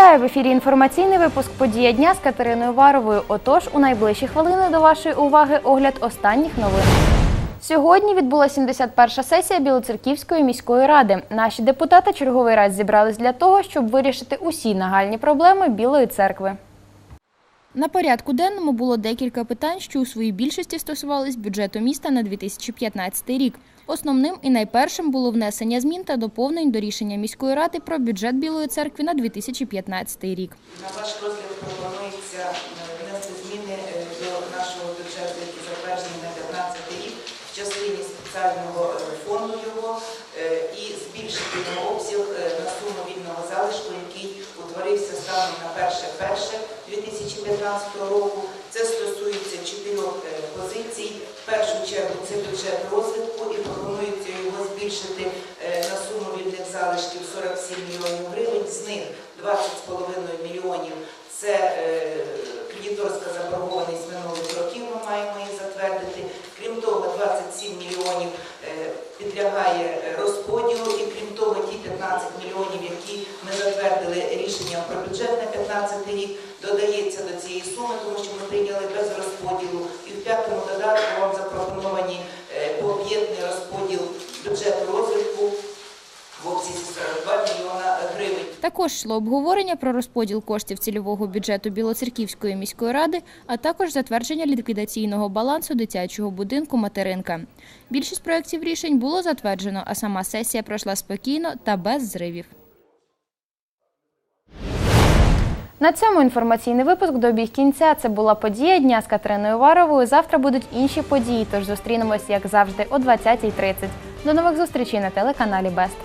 Вітаю в ефірі інформаційний випуск Подія дня з Катериною Варовою. Отож, у найближчі хвилини до вашої уваги огляд останніх новин. Сьогодні відбулася 71-ша сесія Білоцерківської міської ради. Наші депутати черговий раз зібрались для того, щоб вирішити усі нагальні проблеми Білої церкви. На порядку денному було декілька питань, що у своїй більшості стосувались бюджету міста на 2015 рік. Основним і найпершим було внесення змін та доповнень до рішення міської ради про бюджет Білої церкви на 2015 рік. На ваш розгляд пропонується е, внести зміни е, до нашого бюджету, який затверджений на 2015 рік в частині спеціального е, фонду його і збільшити його обсяг на суму вільного залишку, який утворився станом на 1.1.2015 року. Це стосується чотирьох е, позицій. В першу чергу це бюджет розвитку і пропонується його збільшити е, на суму вільних залишків 47 мільйонів гривень. З них 20,5 мільйонів це е, кредиторська заборгованість минулих років, ми маємо її затвердити. Крім того, 27 мільйонів підлягає розподілу, і крім того, ті 15 мільйонів, які ми затвердили рішенням про бюджет на 15 рік, додається до цієї суми, тому що ми прийняли без розподілу. І в п'ятому додатку вам запропоновані е, пооб'єднаний розподіл бюджету розвитку в обсязі 42 мільйона гривень. Також йшло обговорення про розподіл коштів цільового бюджету Білоцерківської міської ради, а також затвердження ліквідаційного балансу дитячого будинку Материнка. Більшість проєктів рішень було затверджено, а сама сесія пройшла спокійно та без зривів. На цьому інформаційний випуск добіг кінця. Це була подія дня з Катериною Варовою. Завтра будуть інші події, тож зустрінемось, як завжди, о 20.30. До нових зустрічей на телеканалі Бест.